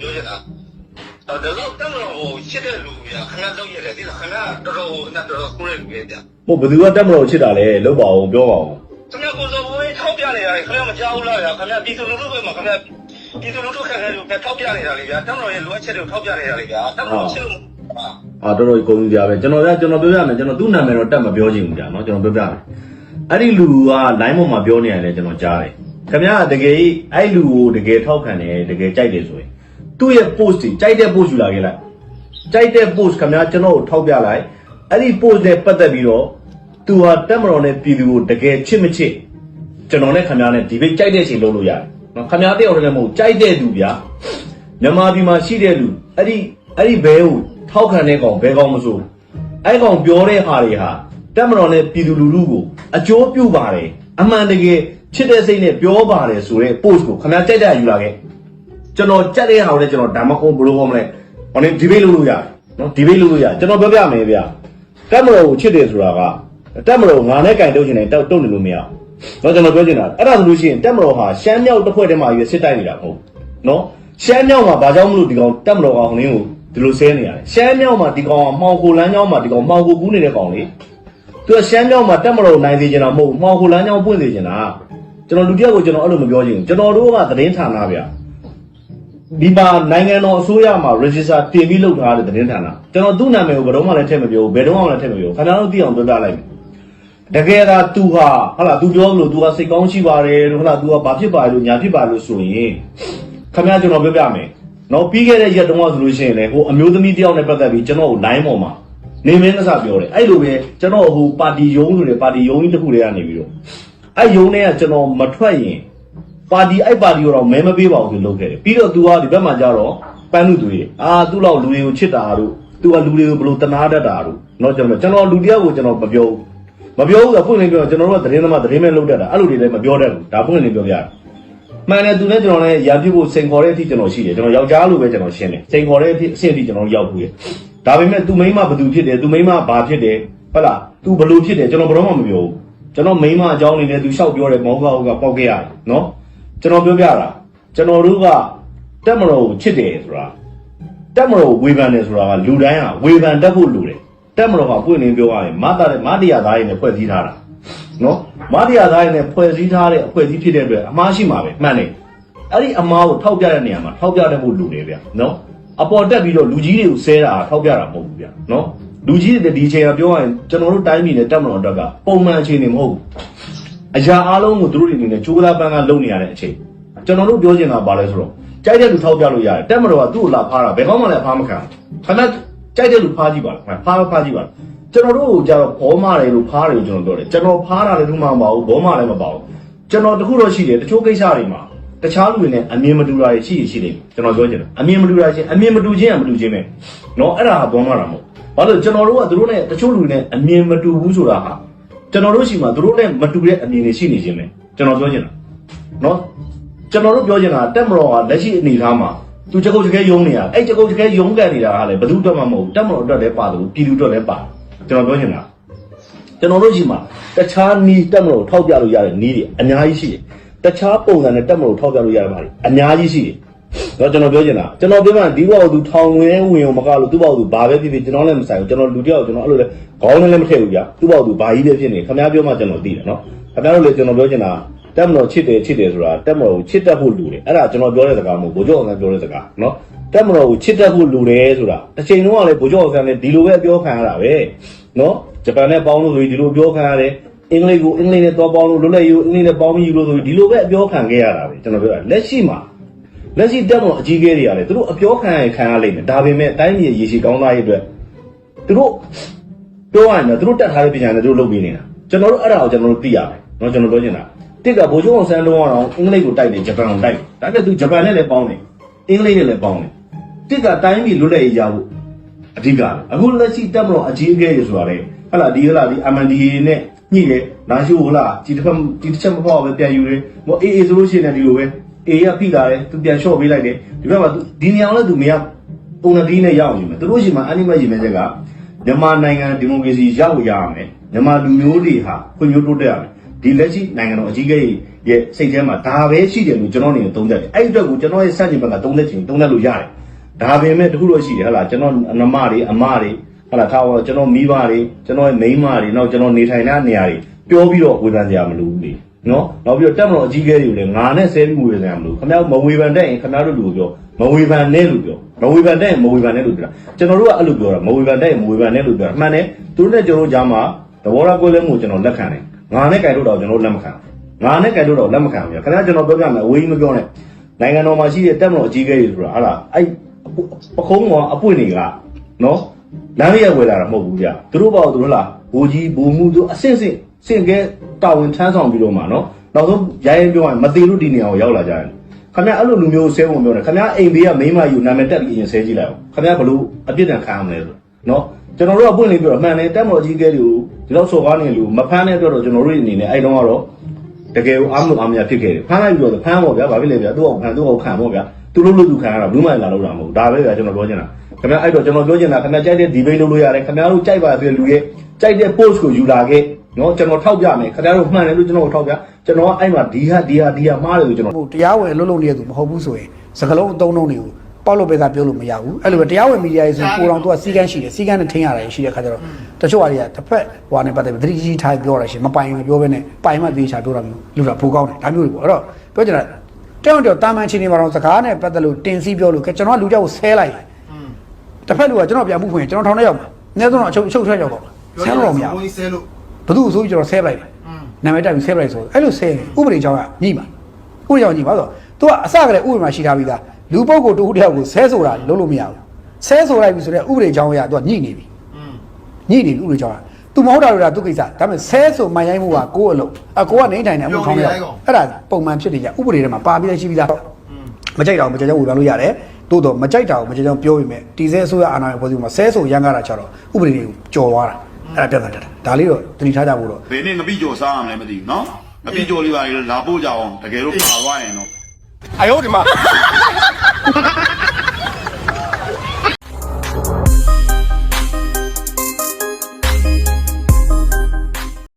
ပြောချင်တာဒါလို့တမလို့ဟိုရှစ်တဲ့လူပြခဏလောက်ရတယ်ဒီလားခဏတော်တော်အနဲ့တော်တော်ကိုရလူရဲ့ဗျဟိုဘယ်သူကတက်မလို့ချစ်တာလဲလောက်ပါအောင်ပြောပါအောင်ခင်ဗျကိုစောဘိုးထောက်ပြနေရတယ်ခင်ဗျမကြောက်လားဗျခင်ဗျပြည်သူလူထုပဲမှာခင်ဗျပြည်သူလူထုခက်ခဲလို့ထောက်ပြနေတာလေဗျတမလို့ရဲ့လိုအပ်ချက်တွေကိုထောက်ပြနေတာလေဗျတမလို့ချစ်လို့အာတော်တော်ကြီးကုန်ကြပါပဲကျွန်တော်ကကျွန်တော်ပြောပြမယ်ကျွန်တော်သူ့နာမည်တော့တက်မပြောချင်ဘူးကြာနော်ကျွန်တော်ပြောပြမယ်အဲ့ဒီလူက line ပေါ်မှာပြောနေရတယ်ကျွန်တော်ကြားတယ် ခင်ဗျားတကယ်အဲ့လူကိုတကယ်ထောက်ခံတယ်တကယ်ကြိုက်တယ်ဆိုရင်သူ့ရဲ့ post တွေကြိုက်တဲ့ post ယူလာခဲ့လိုက်ကြိုက်တဲ့ post ခင်ဗျားကျွန်တော်ကိုထောက်ပြလိုက်အဲ့ဒီ post နဲ့ပတ်သက်ပြီးတော့သူဟာတက်မတော်နဲ့ပြည်သူကိုတကယ်ချစ်မချစ်ကျွန်တော်နဲ့ခင်ဗျားနဲ့ဒီဘိတ်ကြိုက်တဲ့အချိန်လုပ်လို့ရတယ်နော်ခင်ဗျားတယောက်တည်းလည်းမဟုတ်ကြိုက်တဲ့သူဗျာမြန်မာပြည်မှာရှိတဲ့လူအဲ့ဒီအဲ့ဒီဘဲကိုထောက်ခံတဲ့ကောင်ဘဲကောင်မစိုးအဲ့ကောင်ပြောတဲ့ဟာတွေဟာတက်မတော်နဲ့ပြည်သူလူထုကိုအကျိုးပြုပါတယ်အမှန်တကယ် ချစ်တဲ့စိတ်နဲ့ပြောပါတယ်ဆိုတဲ့ post ကိုခင်ဗျားကြိုက်တဲ့ယူလာခဲ့ကျွန်တော်ကြက်တဲ့ဟာကိုလည်းကျွန်တော်ဒါမှမဟုတ်ဘယ်လိုဟောမလဲဟောနေဒီဘေးလုပ်လို့ရတယ်နော်ဒီဘေးလုပ်လို့ရကျွန်တော်ပြောပြမယ်ဗျာတက်မတော်ကိုချစ်တယ်ဆိုတာကတက်မတော်ကိုငါနဲ့ကင်တုတ်ချင်တယ်တောက်တုတ်နေလို့မရဘူးနော်ကျွန်တော်ပြောချင်တာအဲ့ဒါဆိုလို့ရှိရင်တက်မတော်ဟာရှမ်းမြောက်တစ်ဖွဲ့တည်းမှာရွေးစစ်တိုက်နေတာမဟုတ်ဘူးနော်ရှမ်းမြောက်မှာဘာကြောင့်မလို့ဒီကောင်တက်မတော်ကောင်လင်းကိုဒီလိုဆဲနေရလဲရှမ်းမြောက်မှာဒီကောင်ကမှောင်ကိုလမ်းကြောင်းမှာဒီကောင်မှောင်ကိုကူးနေတဲ့ကောင်လေသူကရှမ်းမြောက်မှာတက်မတော်နိုင်စေချင်တာမဟုတ်ဘူးမှောင်ကိုလမ်းကြောင်းပွင့်စေချင်တာ ကျွန်တော်လူတစ်ယောက်ကိုကျွန်တော်အဲ့လိုမပြောချင်ဘူးကျွန်တော်တို့ကသတင်းဌာနဗျာဒီမှာနိုင်ငံတော်အစိုးရမှာ register တင်ပြီးလုပ်ထားတဲ့သတင်းဌာနကျွန်တော်သူ့နာမည်ကိုဘယ်တော့မှလည်းထည့်မပြောဘူးဘယ်တော့မှလည်းထည့်မပြောဘူးခင်ဗျားတို့သိအောင်ပြောပြလိုက်မယ်တကယ်ကသူဟာဟုတ်လားသူပြောလို့သူကစိတ်ကောင်းရှိပါတယ်လို့ဟုတ်လားသူကဘာဖြစ်ပါလို့ညာဖြစ်ပါလို့ဆိုရင်ခင်ဗျားကျွန်တော်ပြောပြမယ်နော်ပြီးခဲ့တဲ့ရက်တုန်းကဆိုလို့ရှိရင်လေဟိုအမျိုးသမီးတယောက်နဲ့ပတ်သက်ပြီးကျွန်တော်ကို line ပေါ်မှာနေမင်းကစားပြောတယ်အဲ့လိုပဲကျွန်တော်ဟိုပါတီယုံဆိုတဲ့ပါတီယုံကြီးတစ်ခုတည်းကနေပြီးတော့ အဲ့ယုံနဲ့ကကျွန်တော်မထွက်ရင်ပါတီအဲ့ပါတီကိုတော့မဲမပေးပါဘူးသူလုပ်ခဲ့တယ်ပြီးတော့သူကဒီဘက်မှာကြတော့ပန်းလူတွေအာသူ့လောက်လူတွေကိုချစ်တာတို့သူကလူတွေကိုဘလို့တနာတတ်တာတို့เนาะကျွန်တော်ကျွန်တော်လူတယောက်ကိုကျွန်တော်မပြောဘူးမပြောဘူးအပွင့်လင်းပြောကျွန်တော်တို့ကသတင်းသမားသတင်းမဲ့လုပ်တတ်တာအဲ့လိုတွေလည်းမပြောတတ်ဘူးဒါပွင့်လင်းပြောပြတာမှန်တယ်သူလည်းကျွန်တော်လည်းရံပြဖို့စိန်ခေါ်တဲ့အထိကျွန်တော်ရှိတယ်ကျွန်တော်ယောက်ျားလိုပဲကျွန်တော်ရှင်းတယ်စိန်ခေါ်တဲ့အထိအဆင့်အထိကျွန်တော်ရောက်ဘူးရဒါပေမဲ့သူမိန်းမဘသူဖြစ်တယ်သူမိန်းမဘာဖြစ်တယ်ဟုတ်လားသူဘလို့ဖြစ်တယ်ကျွန်တော်ဘယ်တော့မှမပြောဘူး ကျွန်တော်မိမအကြောင်းနေလဲသူလျှောက်ပြောတယ်မောင်ကောက်ကပေါက်ခဲ့ရတယ်နော်ကျွန်တော်ပြောပြတာကျွန်တော်တို့ကတက်မတော်ကိုချစ်တယ်ဆိုတာတက်မတော်ကိုဝေဖန်တယ်ဆိုတာကလူတိုင်းကဝေဖန်တတ်ဖို့လိုတယ်တက်မတော်ကပွင့်လင်းပြောရရင်မတားမတရားသားရည်နဲ့ဖွဲ့စည်းထားတာနော်မတရားသားရည်နဲ့ဖွဲ့စည်းထားတဲ့အဖွဲ့အစည်းဖြစ်တဲ့အတွက်အမှားရှိမှာပဲမှန်တယ်အဲ့ဒီအမှားကိုထောက်ပြတဲ့နေရာမှာထောက်ပြတတ်ဖို့လိုတယ်ဗျနော်အပေါ်တက်ပြီးတော့လူကြီးတွေကိုဆဲတာထောက်ပြတာမဟုတ်ဘူးဗျနော် လူကြီးတွေဒီအချိန်ကပြောရရင်ကျွန်တော်တို့တိုင်းပြည်နဲ့တက်မတော်အတွက်ကပုံမှန်အခြေအနေမဟုတ်ဘူး အရာအားလုံးကိုသူတို့တွေအနေနဲ့ချိုးသားပန်းကလုံနေရတဲ့အချိန်ကျွန်တော်တို့ပြောချင်တာဘာလဲဆိုတော့ကြိုက်တဲ့လူထောက်ပြလို့ရတယ်တက်မတော်ကသူ့ကိုလာဖားတာဘယ်ကောင်းမှလည်းဖားမခံဘူးခဏကြိုက်တဲ့လူဖားကြည့်ပါလားဖားဖားကြည့်ပါလားကျွန်တော်တို့ကိုကြတော့ဘောမတယ်လို့ဖားတယ်လို့ကျွန်တော်ပြောတယ်ကျွန်တော်ဖားတာလည်းသူမှမပါဘူးဘောမလည်းမပါဘူးကျွန်တော်တခုတော့ရှိတယ်တချို့ကိစ္စတွေမှာတခြားလူတွေနဲ့အမြင်မတူတာတွေရှိရရှိတယ်ကျွန်တော်ပြောချင်တယ်အမြင်မတူတာချင်းအမြင်မတူချင်းကမတူချင်းပဲเนาะအဲ့ဒါကဘောမတာမဟုတ် ဘာလို့ကျွန်တော်တို့ကသူတို့နဲ့တချို့လူတွေနဲ့အမြင်မတူဘူးဆိုတာဟာကျွန်တော်တို့ရှိမှသူတို့နဲ့မတူတဲ့အမြင်တွေရှိနေခြင်းပဲကျွန်တော်ပြောချင်တာနော်ကျွန်တော်တို့ပြောချင်တာတက်မတော်ကလက်ရှိအနေအထားမှာသူချက်ကုတ်ချက်ခဲယုံနေရအဲ့ချက်ကုတ်ချက်ခဲယုံကန်နေတာကလည်းဘယ်သူအတွက်မှမဟုတ်ဘူးတက်မတော်အတွက်လည်းပါတယ်ပြည်သူအတွက်လည်းပါကျွန်တော်ပြောချင်တာကျွန်တော်တို့ရှိမှတခြားနီးတက်မတော်ထောက်ပြလို့ရတဲ့နီးတွေအများကြီးရှိတယ်တခြားပုံစံနဲ့တက်မတော်ထောက်ပြလို့ရတဲ့မှာအများကြီးရှိတယ် တော့ကျွန်တော်ပြောချင်တာကျွန်တော်ပြောမှဒီဘောက်သူထောင်ဝင်ဝင်အောင်မကလို့သူ့ဘောက်သူဘာပဲဖြစ်ဖြစ်ကျွန်တော်လည်းမဆိုင်ဘူးကျွန်တော်လူတယောက်ကျွန်တော်အဲ့လိုလဲခေါင်းနဲ့လည်းမထည့်ဘူးဗျသူ့ဘောက်သူဘာကြီးပဲဖြစ်နေခင်ဗျားပြောမှကျွန်တော်သိတယ်နော်ခင်ဗျားတို့လည်းကျွန်တော်ပြောချင်တာတက်မတော်ချစ်တယ်ချစ်တယ်ဆိုတာတက်မတော်ကိုချစ်တတ်ဖို့လူတယ်အဲ့ဒါကျွန်တော်ပြောတဲ့စကားမဟုတ်ဘိုးကျော်အောင်ဆန်းပြောတဲ့စကားနော်တက်မတော်ကိုချစ်တတ်ဖို့လူတယ်ဆိုတာတစ်ချိန်လုံးကလည်းဘိုးကျော်အောင်ဆန်းလည်းဒီလိုပဲပြောခံရတာပဲနော်ဂျပန်နဲ့ပေါင်းလို့ဆိုပြီးဒီလိုပြောခံရတယ်အင်္ဂလိပ်ကိုအင်္ဂလိပ်နဲ့သွားပေါင်းလို့လွတ်လပ်ရေးကိုအင်္ဂလိပ်နဲ့ပေါင်းပြီးယူလို့ဆိုပြီးဒီလိုပဲအပြောခံခဲ့ရတာပဲကျွန်တော်ပြောတာလက်ရှိမှာ လက်ရှိတက်မလို့အကြီးအကဲတွေရတယ်သူတို့အပြောခံရခံရလိမ့်မယ်ဒါပေမဲ့တိုင်းပြည်ရေရှည်ကောင်းသားရေးအတွက်သူတို့ပြောရရင်တော့သူတို့တက်ထားတဲ့ပညာနဲ့သူတို့လုပ်ပြီးနေတာကျွန်တော်တို့အဲ့ဒါကိုကျွန်တော်တို့သိရမယ်เนาะကျွန်တော်ပြောချင်တာတစ်ကဘိုးချုံအောင်ဆန်းလုံးအောင်အင်္ဂလိပ်ကိုတိုက်တယ်ဂျပန်ကိုတိုက်တယ်ဒါပေမဲ့သူဂျပန်နဲ့လည်းပေါင်းတယ်အင်္ဂလိပ်နဲ့လည်းပေါင်းတယ်တစ်ကတိုင်းပြည်လွတ်လပ်ရေးရဖို့အဓိကအခုလက်ရှိတက်မလို့အကြီးအကဲတွေဆိုတာလေဟလာဒီဟလာဒီ MNDA နဲ့ညှိတယ်လာရှိဟလာဒီတစ်ဖက်ဒီတစ်ချက်မပေါ့ပဲပြန်ယူတယ်ဟိုအေးအေးဆိုလို့ရှိရင်လည်းဒီလိုပဲ အေးရဖိလာတယ်သူပြန်လျှော့ပေးလိုက်တယ်ဒီဘက်မှာသူဒီနေအောင်လည်းသူမရပုံနဲ့ဒီနဲ့ရအောင်ယူမယ်သူတို့ရှိမှအနိမတ်ယူမယ်ချက်ကမြန်မာနိုင်ငံဒီမိုကရေစီရောက်ရရမယ်မြန်မာလူမျိုးတွေဟာဖွံ့ဖြိုးတိုးတက်ရမယ်ဒီလက်ရှိနိုင်ငံတော်အကြီးအကဲရဲ့စိတ်ထဲမှာဒါပဲရှိတယ်လို့ကျွန်တော်အနေနဲ့သုံးသပ်တယ်အဲ့ဒီအတွက်ကိုကျွန်တော်ရဲ့စန့်ကျင်ဘက်ကသုံးသပ်ချင်သုံးသပ်လို့ရတယ်ဒါပေမဲ့တခုတော့ရှိတယ်ဟလာကျွန်တော်နမတွေအမတွေဟလာထားတော့ကျွန်တော်မိဘတွေကျွန်တော်ရဲ့မိန်းမတွေနောက်ကျွန်တော်နေထိုင်တဲ့နေရာတွေပြောပြီးတော့ဝေဖန်စရာမလိုဘူးလေ နော်နောက်ပြီးတော့တက်မတော်အကြီးအကဲတွေကိုလည်းငါနဲ့ဆဲပြီးဝေဖန်စရာမလိုခင်ဗျားမဝေဖန်တဲ့ရင်ခင်ဗျားတို့လူကိုပြောမဝေဖန်နဲ့လို့ပြောမဝေဖန်တဲ့ရင်မဝေဖန်နဲ့လို့ပြောတာကျွန်တော်တို့ကအဲ့လိုပြောတာမဝေဖန်တဲ့ရင်မဝေဖန်နဲ့လို့ပြောတာအမှန်တယ်သူတို့နဲ့ကျွန်တော်တို့ကြားမှာသဘောထားကွဲလွဲမှုကိုကျွန်တော်လက်ခံတယ်ငါနဲ့ကြိုင်လို့တော့ကျွန်တော်လက်မခံဘူးငါနဲ့ကြိုင်လို့တော့လက်မခံဘူးခင်ဗျာကျွန်တော်ပြောပြမယ်အဝေးကြီးမပြောနဲ့နိုင်ငံတော်မှာရှိတဲ့တက်မတော်အကြီးအကဲတွေဆိုတာဟာလားအဲ့ပခုံးကအပွင့်တွေကနော်လမ်းရက်ဝယ်လာတာမဟုတ်ဘူးဗျာသူတို့ပေါ့သူတို့လားဘူကြီးဘူမှုသူအဆင့်ဆင့် စင့်ကဲတာဝန်ထမ်းဆောင်ပြီးတော့မှနော်နောက်ဆုံးရိုင်းရင်ပြောရင်မသေးလို့ဒီနေရာကိုရောက်လာကြတယ်ခင်ဗျာအဲ့လိုလူမျိုးဆဲဝင်ပြောတယ်ခင်ဗျာအိမ်ဘေးကမိန်းမယူနာမည်တက်ပြီးရင်ဆဲကြည့်လိုက်အောင်ခင်ဗျာဘလို့အပြစ်ဒဏ်ခံရမလဲဆိုနော်ကျွန်တော်တို့ကပွင့်လေးပြောတော့မှန်တယ်တက်မော်ကြီးကဲတွေကိုဒီလောက်စော်ကားနေလူမဖမ်းတဲ့အတွက်တော့ကျွန်တော်တို့အနေနဲ့အဲ့တုန်းကတော့တကယ်ကိုအားမလို့အားမရဖြစ်ခဲ့တယ်ဖမ်းလိုက်ပြီးတော့ဖမ်းပေါ့ဗျာဘာဖြစ်လဲဗျာသူ့အောင်ဖမ်းသူ့အောင်ခံပေါ့ဗျာသူတို့လို့သူခံရတာဘူးမှလာလို့တာမဟုတ်ဒါပဲဗျာကျွန်တော်ပြောချင်တာခင်ဗျာအဲ့တော့ကျွန်တော်ပြောချင်တာခင်ဗျာကြိုက်တဲ့ဒီဘိတ်လုပ်လို့ရတယ်ခင်ဗျာတို့ကြိုက်ပါသေးတဲ့လူရဲ့ကြိုက်တဲ့ post ကိုယူလာခဲ့ နော်ကျွန်တော်ထောက်ပြမယ်ခင်ဗျားတို့မှန်တယ်လို့ကျွန်တော်ထောက်ပြကျွန်တော်ကအဲ့မှာဒီဟာဒီဟာဒီဟာမှားတယ်လို့ကျွန်တော်ဟိုတရားဝင်အလုပ်လုပ်နေတဲ့သူမဟုတ်ဘူးဆိုရင်စကလုံးအသုံးလုံးတွေကိုပေါက်လို့ပဲကပြောလို့မရဘူးအဲ့လိုပဲတရားဝင်မီဒီယာရေးဆိုရင်ပိုတော်သူကစီကန်းရှိတယ်စီကန်းနဲ့ထင်းရတယ်ရှိတဲ့ခါကျတော့တချို့ဟာတွေကတစ်ဖက်ဟိုကနေပတ်သက်ပြီးသတိကြီးထားပြောတာရှိမပိုင်မပြောဘဲနဲ့ပိုင်မှသေချာပြောတာမျိုးလူတာပိုကောင်းတယ်ဒါမျိုးတွေပေါ့အဲ့တော့ပြောချင်တာတောင်းတောင်းတာမန်ချင်းနေမှာတော့စကားနဲ့ပတ်သက်လို့တင်စီပြောလို့ကဲကျွန်တော်ကလူကြောက်ကိုဆဲလိုက်တစ်ဖက်လူကကျွန်တော်ပြန်မှုဖွင့်ကျွန်တော်ထောင်ထဲရောက်မှာအနည်းဆုံးတော့အချုပ်အချုပ်ထွက်ရောက်တော့ဆဲလို့မရဘူးဘုန်းကြီးဆဲလို့ ဘသူဆိုပြီးကျွန်တော်ဆဲပလိုက်တယ်နာမည်တက်ပြီးဆဲပလိုက်ဆိုအဲ့လိုဆဲတယ်ဥပဒေကြောင်းကညှိပါဥပဒေကြောင်းညှိပါဆိုတော့ तू ကအစကတည်းကဥပဒေမှာရှိထားပြီးသားလူပုဂ္ဂိုလ်တစ်ခုတစ်ယောက်ကိုဆဲဆိုတာလုံးလို့မရဘူးဆဲဆိုလိုက်ပြီဆိုတော့ဥပဒေကြောင်းအရ तू ကညှိနေပြီညှိနေပြီဥပဒေကြောင်းက तू မဟုတ်တာလို့ဒါသူကိစ္စဒါပေမဲ့ဆဲဆိုမှန်ရိုင်းမှုကကိုယ့်အလုပ်အကိုကနေထိုင်နေအမှုခေါင်းရအဲ့ဒါပုံမှန်ဖြစ်နေကြဥပဒေထဲမှာပါပြီးသားရှိပြီးသားမကြိုက်တာကိုမကြိုက်ကြောင်းဝေဖန်လို့ရတယ်တိုးတော့မကြိုက်တာကိုမကြိုက်ကြောင်းပြောပြီးမဲ့တီဆဲအစိုးရအာဏာရဲ့ဖွဲ့စည်းပုံမှာဆဲဆိုရန်ကားတာချတော့ဥပဒေတွေကိုကြော်သွားတာ အဲ့ဒါပြဿနာတက်တာဒါလေးတော့သတိထားကြဖို့တော့ ဘယ်နေ့ငပိကြော်စားရမလဲမသိဘူးနော်ငပိကြော်လေးပါလေလာပို့ကြအောင်တကယ်လို့ပါသွားရင်တော့ 哎呦我的妈！